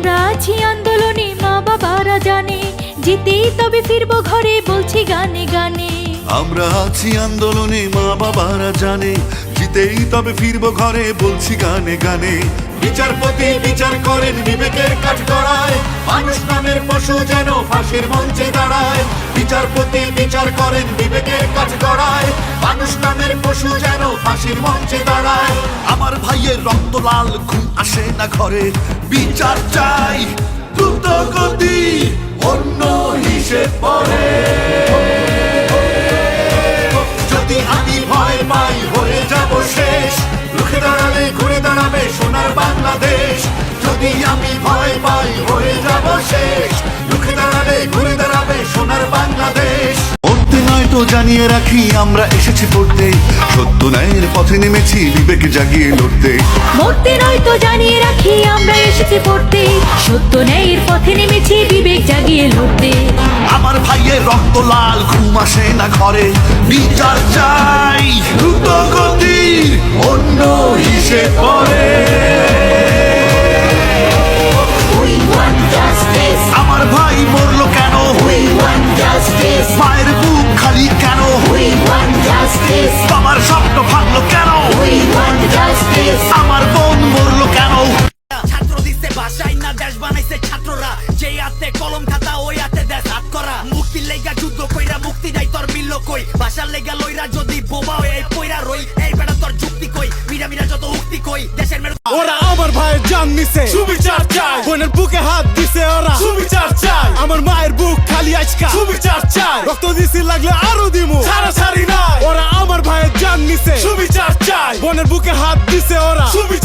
আমরা আছি আন্দোলনে, মা বাবারা জানে। জিতেই তবে ফিরবো ঘরে, বলছি গানে গানে। আমরা আছি আন্দোলনে, মা বাবারা জানে। জিতেই তবে ফিরবো ঘরে, বলছি গানে গানে। বিচারপতি বিচার করেন বিবেকের কাঠ করায় মানুষ নামের পশু যেন ফাঁসির মঞ্চে দাঁড়ায়। বিচারপতি বিচার করেন বিবেকের কাঠ করায় মানুষ নামের পশু যেন ফাঁসির মঞ্চে দাঁড়ায়। আমার ভাইয়ের রক্ত লাল ঘুম আসে না ঘরে। বিচার চাই দ্রুত গতি অন্য হিসেব পরে যদি আমি ভয় পাই হয়ে যাব শেষ। রুখে দাঁড়ালে ঘুরে দাঁড়াবে সোনার বাংলাদেশ। যদি আমি ভয় পাই হয়ে যাব শেষ। রুখে দাঁড়ালে ঘুরে দাঁড়াবে সোনার বাংলাদেশ। পড়তে নয় তো জানিয়ে রাখি আমরা এসেছি পড়তে। সত্য ন্যায়ের পথে নেমেছি বিবেক জাগিয়ে লড়তে। মরতে নয় তো জানিয়ে রাখি আমরা এসেছি পড়তে। সত্য ন্যায়ের পথে নেমেছি বিবেক জাগিয়ে লড়তে। আমার ভাইয়ের রক্ত লাল ঘুম আসে না ঘরে। বিচার চাই দ্রুত গতির অন্য হিসেব বানাইছে ছাত্ররা। যে হাতে কলম খাতা ওই হাতে দেশ হাত করা। মুক্তির লেগা যুদ্ধ কইরা মুক্তি নাই তোর মিলল কই? বাসার লেগা লইরা যদি বোমা হয়ে এই পয়রা রই। এই বেটা তোর যুক্তি কই? মিরা মিরা যত উক্তি কই দেশের মেরু ওরা আমার ভাইয়ের জান নিছে। সুবিচার চাই। বোনের বুকে হাত দিছে ওরা। সুবিচার চাই। আমার মায়ের বুক খালি আজকা। সুবিচার চাই। রক্ত দিছি লাগলে আরও দিমু। ছাড়া ছাড়ি নাই। ওরা আমার ভাইয়ের জান নিছে। সুবিচার চাই। বোনের বুকে হাত দিছে ওরা। সুবিচার